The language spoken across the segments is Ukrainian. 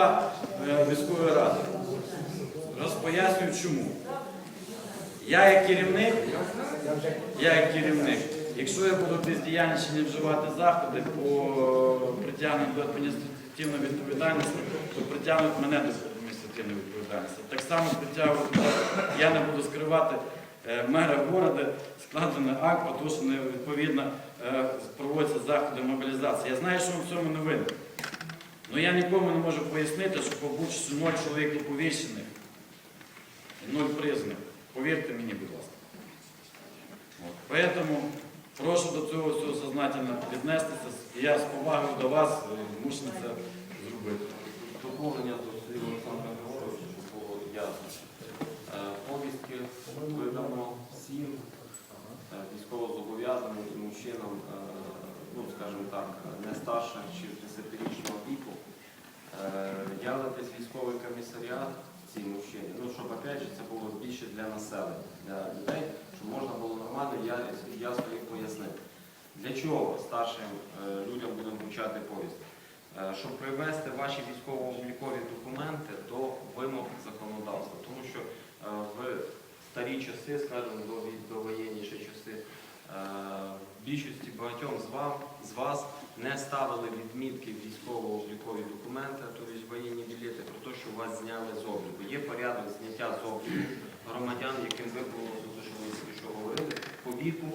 голова е, міської ради. Розпояснюю чому. Я як керівник, я як керівник, якщо я буду бездіяльніше не вживати заходи по притягненню до адміністративної відповідальності, то притягнуть мене до адміністративної відповідальності. Так само притягувати, я не буду скривати е, мера города, складений акт, те, що не відповідно е, проводяться заходи мобілізації. Я знаю, що в цьому не винен. Ну я нікому не можу пояснити, що по Бучці ноль чоловік оповіщених і ноль признаних. Повірте мені, будь ласка. От. Прошу до цього всього сознательно віднестися. І я з повагою до вас е, це зробити. Доповнення до слів Олександра Григоровича, було ясно. Е, Повістки видано всім е, військовозобов'язаним і мужчинам, ну, скажімо так, не старше 60-річного віку. Явитись військовий комісаріат цій мужчині, ну, щоб опять же це було більше для населення, для людей, щоб можна було нормально ясно їх пояснити. Для чого старшим е, людям будемо вручати повістки? Е, щоб привести ваші військово-облікові документи до вимог законодавства. Тому що е, в старі часи, скажімо, до, воєнніші часи, більшості багатьом з, вам, з вас не ставили відмітки військово-облікові документи, тобто воєнні білети, про те, що вас зняли з обліку. Є порядок зняття з обліку громадян, яким ви було що говорили, по віку,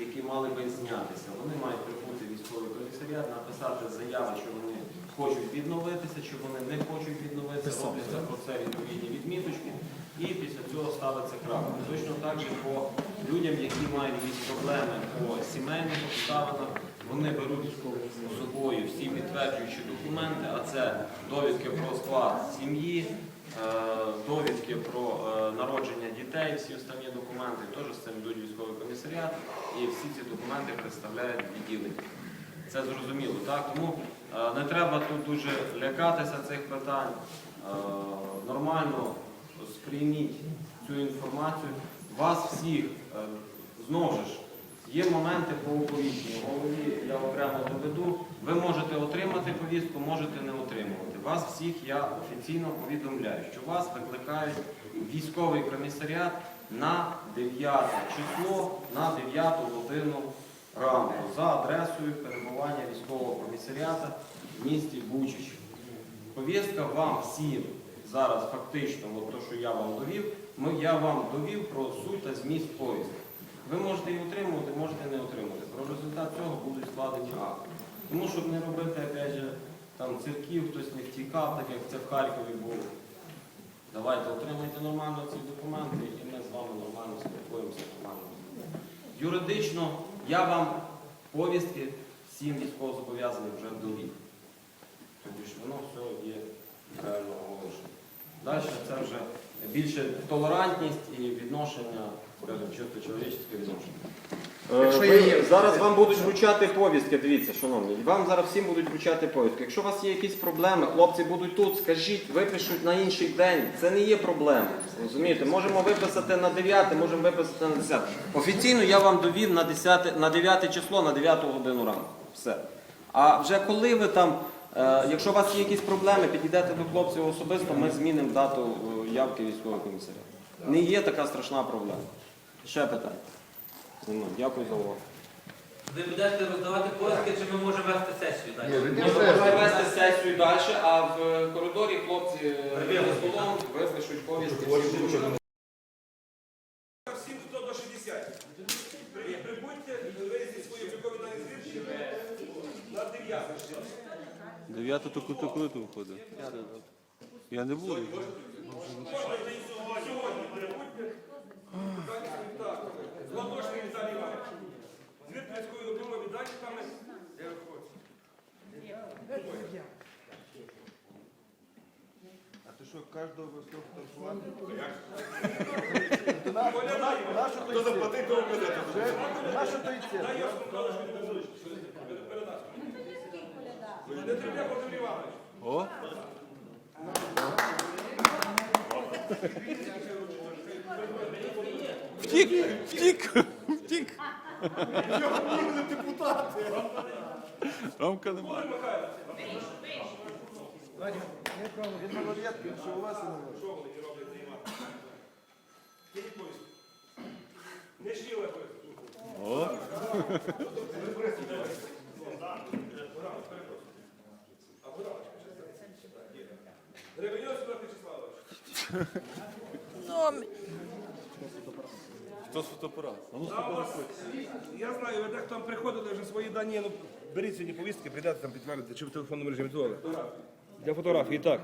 які мали би знятися. Вони мають прибути військовий комісаріат, написати заяви, що вони хочуть відновитися, чи вони не хочуть відновитися, робляться про це відповідні відміточки, і після цього ставиться крапка. Точно так же по людям, які мають якісь проблеми по сімейних обставинах, вони беруть з собою всі підтверджуючі документи, а це довідки про склад сім'ї, е, довідки про е, народження дітей, всі останні документи, теж з цим йдуть військовий комісаріат, і всі ці документи представляють відділення. Це зрозуміло, так? Тому е, не треба тут дуже лякатися цих питань. Нормально сприйміть цю інформацію. Вас всіх, е, знову ж, є моменти по оповіщенню. Голові я окремо доведу. Ви можете отримати повістку, можете не отримувати. Вас всіх я офіційно повідомляю, що вас викликають військовий комісаріат на 9 число, на 9 годину ранку за адресою перебування військового комісаріата в місті Бучич. Повістка вам всім зараз фактично, от то, що я вам довів, ми, я вам довів про суть та зміст повістки. Ви можете її отримувати, можете не отримувати. Про результат цього будуть складені акти. Тому щоб не робити, опять же, там цирків, хтось не втікав, так як це в Харкові було. Давайте отримайте нормально ці документи і ми з вами нормально спілкуємося нормально. Юридично я вам повістки всім військовозобов'язаним вже довів. Тобто воно все є реально оголошено. Далі це вже більше толерантність і відношення, скажімо, чисто чоловічське відношення. Якщо ви- зараз вам будуть вручати повістки, дивіться, шановні, вам зараз всім будуть вручати повістки. Якщо у вас є якісь проблеми, хлопці будуть тут, скажіть, випишуть на інший день. Це не є проблема. Розумієте, можемо виписати на 9, можемо виписати на 10. Офіційно я вам довів на 10, на 9 число, на 9 годину ранку. Все. А вже коли ви там, е, якщо у вас є якісь проблеми, підійдете до хлопців особисто, ми змінимо дату е, явки військового комісаря. Не є така страшна проблема. Ще питання. Нема. Дякую за увагу. Ви будете роздавати повістки, чи ми можемо вести сесію далі? Ми можемо вести сесію далі, а в коридорі хлопці е, за столом випишуть повістки. Всім, хто до 60. Прибудьте, вивезіть свої облікові звідси на 9 Дев'ята то коли коли ти виходить? Я не буду. Сьогодні прибудьте. Златошний Віталій Іванович. Звідки військові облікові там я виходжу. А ти що, кожного високо фотографувати? Хто заплатить, то вказати. На що той це? О, втік, втік, втік. Ромка немає. Він малолетки, що у вас не може. Що вони не роблять займати? Не. Хто з фотоапарат? А у вас, я знаю, ви дехто там приходили вже свої дані, ну беріть сьогодні повістки, прийдете там підтвердити, чи в телефонному режимі дозволили. Для фотографії, так.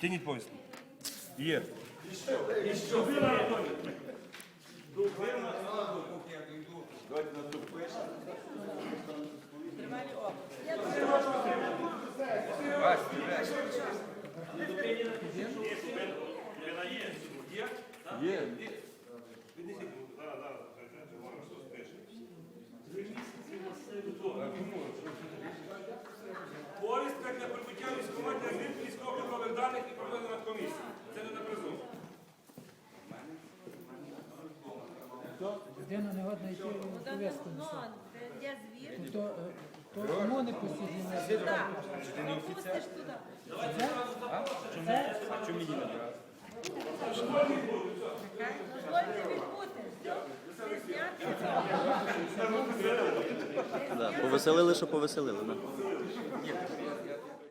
Тяніть повістку. Є. Давайте Є. Повістка для прибуття військкоматів звідки військово-облікових даних і проведення комісії. Це не на призов. Людина не годна йти у пов'язку. Ну, звір? То, е, то не посіді Сюди. Пропустиш туди. Дозвольте відбути. Ти зняти. Да, повеселили, що повеселили.